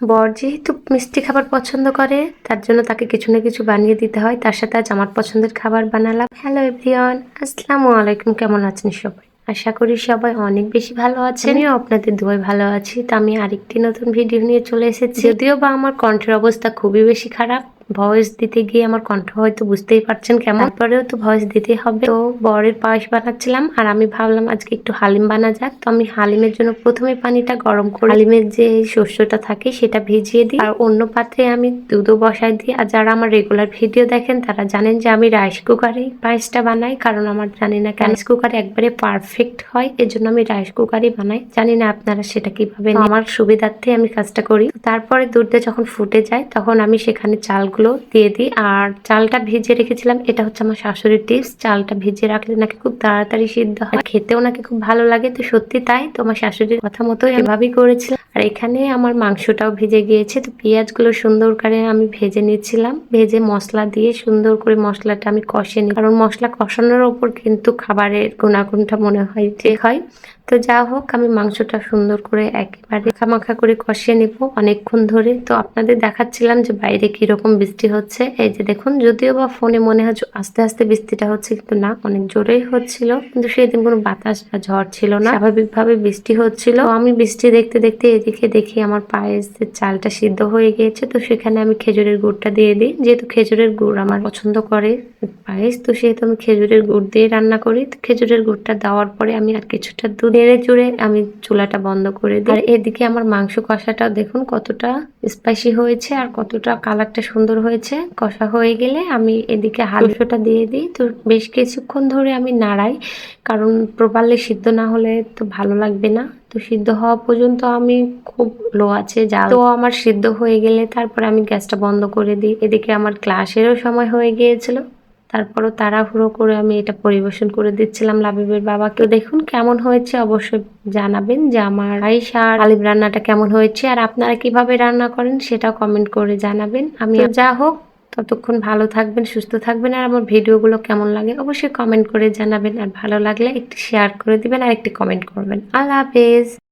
বর যেহেতু মিষ্টি খাবার পছন্দ করে তার জন্য তাকে কিছু না কিছু বানিয়ে দিতে হয়। তার সাথে আজ আমার পছন্দের খাবার বানালাম। হ্যালো এভরিওয়ান আসসালামু আলাইকুম। কেমন আছেন সবাই? আশা করি সবাই অনেক বেশি ভালো আছেন। আমিও আপনাদের দুয়াই ভালো আছি। তা আমি আরেকটি নতুন ভিডিও নিয়ে চলে এসেছি। যদিও বা আমার কণ্ঠের অবস্থা খুবই বেশি খারাপ ভয়েস দিতে গিয়ে আমার কণ্ঠ হয়তো বুঝতেই পারছেন কেমন। পরেও তো ভয়েস দিতে হবে। তো বরের পায়েস বানাচ্ছিলাম আর আমি ভাবলাম আজকে একটু হালিম বানা যাক। তো আমি হালিমের জন্য প্রথমে পানিটা গরম করে হালিমের যে শস্যটা থাকে সেটা ভিজিয়ে দিই। আর অন্য পাত্রে আমি দুধও বসাই দিই। আর যারা আমার রেগুলার ভিডিও দেখেন তারা জানেন যে আমি রাইস কুকারে পায়েসটা বানাই। কারণ আমার জানি না রাইস কুকারে একবারে পারফেক্ট হয়। এজন্য আমি রাইস কুকারই বানাই। জানি না আপনারা সেটা কীভাবে আমার সুবিধার্থে আমি কাজটা করি। তারপরে দুধটা যখন ফুটে যায় তখন আমি সেখানে চালগুলো দিয়ে দিই। আর চালটা ভিজিয়ে রেখেছিলাম, এটা হচ্ছে আমার শাশুড়ির টিপস চালটা ভিজিয়ে রাখলে নাকি খুব তাড়াতাড়ি সিদ্ধ হয়। খেতেও নাকি খুব ভালো লাগে, তো সত্যি তাই তো আমার শাশুড়ির কথা মতো এভাবেই করেছিলাম। আর এখানে আমার মাংসটাও ভিজে গিয়েছে, তো পেঁয়াজগুলো সুন্দর করে আমি ভেজে নিচ্ছিলাম। ভেজে মশলা দিয়ে সুন্দর করে মশলাটা আমি কষে নিই। কারণ মশলা কষানোর ওপর কিন্তু খাবারের গুণাগুণটা মনে হয় যে হয়। তো যা হোক, আমি মাংসটা সুন্দর করে একেবারে মাখা করে কষিয়ে নিব অনেকক্ষণ ধরে। তো আপনাদের দেখাচ্ছিলাম যে বাইরে কীরকম বৃষ্টি হচ্ছে। এই যে দেখুন, যদিও বা ফোনে মনে হয় যে আস্তে আস্তে বৃষ্টিটা হচ্ছে, কিন্তু না, অনেক জোরেই হচ্ছিল। কিন্তু সেদিন কোনো বাতাস বা ঝড় ছিল না। স্বাভাবিকভাবে বৃষ্টি হচ্ছিল। আমি বৃষ্টি দেখতে দেখতে এদিকে দেখি আমার পায়েসের চালটা সিদ্ধ হয়ে গিয়েছে। তো সেখানে আমি খেজুরের গুড়টা দিয়ে দিই। যেহেতু খেজুরের গুড় আমার পছন্দ করে পায়েস, তো সেহেতু আমি খেজুরের গুড় দিয়ে রান্না করি। তো খেজুরের গুড়টা দেওয়ার পরে আমি আর কিছুটা দুধ নেড়ে চুড়ে আমি চুলাটা বন্ধ করে দিই। আর এদিকে আমার মাংস কষাটা দেখুন কতটা স্পাইসি হয়েছে আর কতটা কালারটা সুন্দর হয়েছে। কষা হয়ে গেলে আমি এদিকে হালুসোটা দিয়ে দিই। তো বেশ কিছুক্ষণ ধরে আমি নাড়াই, কারণ প্রপারলি সিদ্ধ না হলে তো ভালো লাগবে না। তো সিদ্ধ হওয়া পর্যন্ত আমি খুব লো আছে যা তো আমার সিদ্ধ হয়ে গেলে তারপরে আমি গ্যাসটা বন্ধ করে দিই। এদিকে আমার ক্লাসেরও সময় হয়ে গিয়েছিল। তারপরও তাড়াহুড়ো করে আমি এটা পরিবেশন করে দিচ্ছিলাম লাবিবের বাবাকে দেখুন কেমন হয়েছে অবশ্যই জানাবেন যে আমার রাইস আর আলিম রান্নাটা কেমন হয়েছে আর আপনারা কীভাবে রান্না করেন সেটাও কমেন্ট করে জানাবেন। আমি যা হোক ততক্ষণ ভালো থাকবেন সুস্থ থাকবেন আর আমার ভিডিওগুলো কেমন লাগে অবশ্যই কমেন্ট করে জানাবেন আর ভালো লাগলে একটি শেয়ার করে দিবেন আর একটি কমেন্ট করবেন। আল্লাহ হাফেজ।